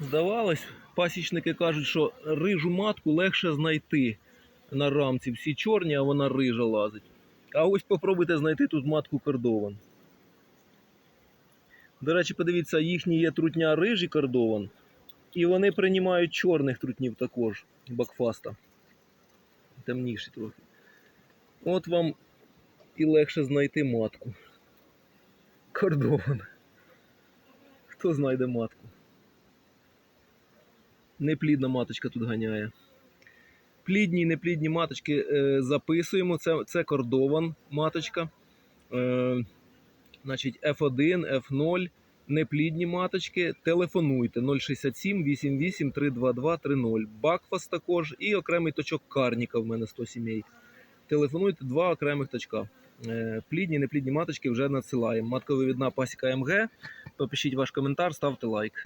Здавалось, пасічники кажуть, що рижу матку легше знайти на рамці. Всі чорні, а вона рижа лазить. А ось попробуйте знайти тут матку кордован. До речі, подивіться, їхні є трутня рижі кордован, і вони приймають чорних трутнів також, бакфаста. Темніші трохи. От вам і легше знайти матку. Кордован. Хто знайде матку? Неплідна маточка тут ганяє. Плідні і неплідні маточки е, записуємо. Це, це кордован маточка. Е, значить, F1, F0. Неплідні маточки. Телефонуйте 067 88 322 30. Бакфас також і окремий точок Карніка в мене 100 сімей. Телефонуйте два окремих точка. Е, Плідні, неплідні маточки вже надсилаємо. Матковивідна пасіка МГ. Попишіть ваш коментар, ставте лайк.